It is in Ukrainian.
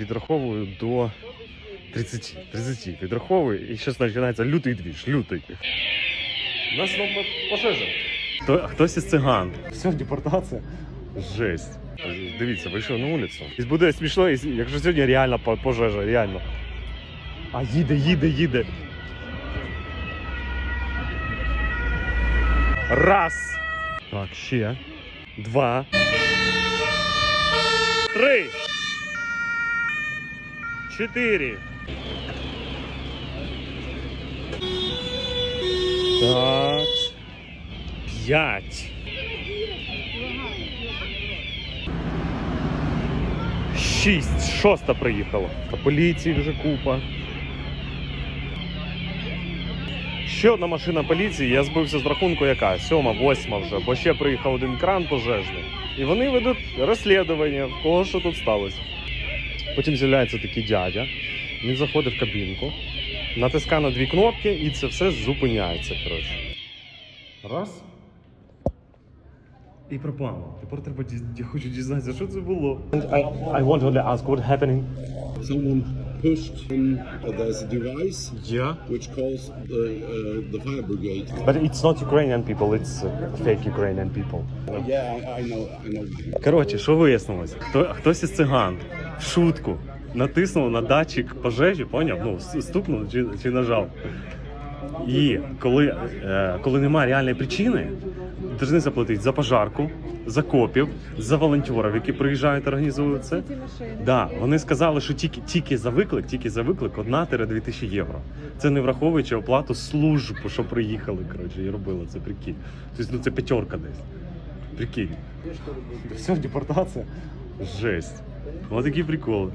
Відраховую до 30. 30 відраховую, і зараз починається лютий двіж, лютий. У нас знову пожежа. Хто, хтось із циган. Все, депортація. Жесть. Дивіться, вийшов на вулицю. І буде смішно, якщо сьогодні реально пожежа, реально. А їде, їде, їде. Раз. Так, ще. Два. Три. Чотири. Так. П'ять. Шість. Шоста приїхала. Поліції вже купа. Ще одна машина поліції, я збився з рахунку яка? Сьома, восьма вже, бо ще приїхав один кран пожежний. І вони ведуть розслідування, кого що тут сталося. Потім з'являється такий дядя, він заходить в кабінку, натискає на дві кнопки і це все зупиняється. Коротше. Раз. І пропало. Тепер треба я хочу дізнатися, що це було. I, I want to ask what happening. Someone pushed in, there's a device Yeah. which calls the, uh, the fire brigade. But it's not Ukrainian people, it's uh, fake Ukrainian people. Yeah, I, I know, I know. Коротше, що вияснилось? Хто, хтось із циган шутку натиснув на датчик пожежі, поняв? Ну, стукнув чи, чи нажав. І коли, е, коли немає реальної причини, повинні заплатити за пожарку, за копів, за волонтерів, які приїжджають організують це. Да, вони сказали, що тільки, тільки за виклик, тільки за виклик 1-2 тисячі євро. Це не враховуючи оплату служб, що приїхали, коротше, і робили це, прикинь. Тобто, ну це п'ятерка десь. Прикинь. Все, депортація. Жесть. Вот такие приколи.